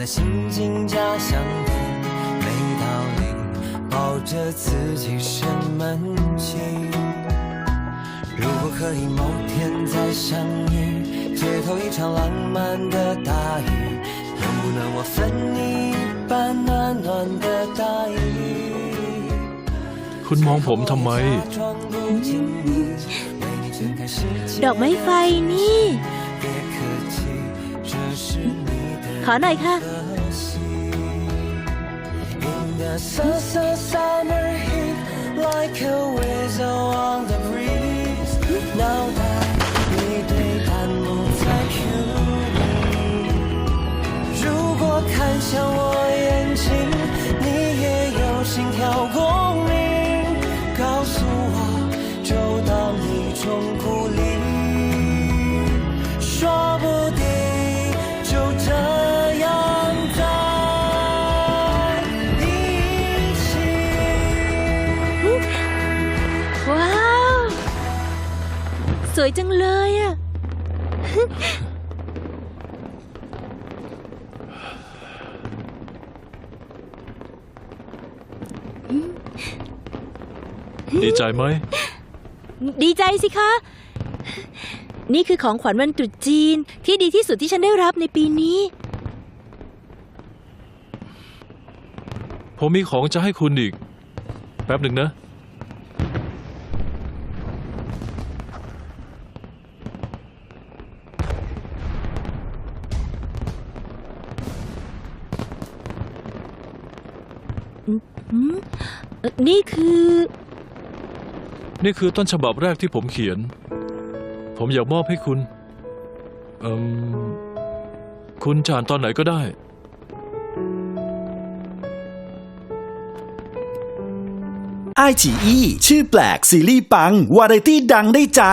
的心境假相同，没道理抱着自己生闷气。如果可以某天再相遇，街头一场浪漫的大雨，能不能我分你一半暖暖的大衣？ คุณมองผมทำไม 装不进你，为你睁开世界 ดอกไม้ไฟนี่ ขอหน่อยค่ะ 可惜。In the sun, sun, summer heat, like a whistle on the breeze. 脑袋一堆弹幕在 cue 你。如果看向我眼睛，你也有心跳共鸣，告诉我，就当一种鼓励。说不定 สวยจังเลยอะดีใจไหม ดีใจสิคะ นี่คือของขวัญวันตรุษจีนที่ดีที่สุดที่ฉันได้รับในปีนี้ ผมมีของจะให้คุณอีก แป๊บหนึ่งนะ นี่คือ นี่คือต้นฉบับแรกที่ผมเขียน ผมอยากมอบให้คุณเอืมคุณจะอ่านตอนไหนก็ได้ไอฉีอีชื่อแปลกซีรีส์ปัง วาไรตี้ดังได้ใจ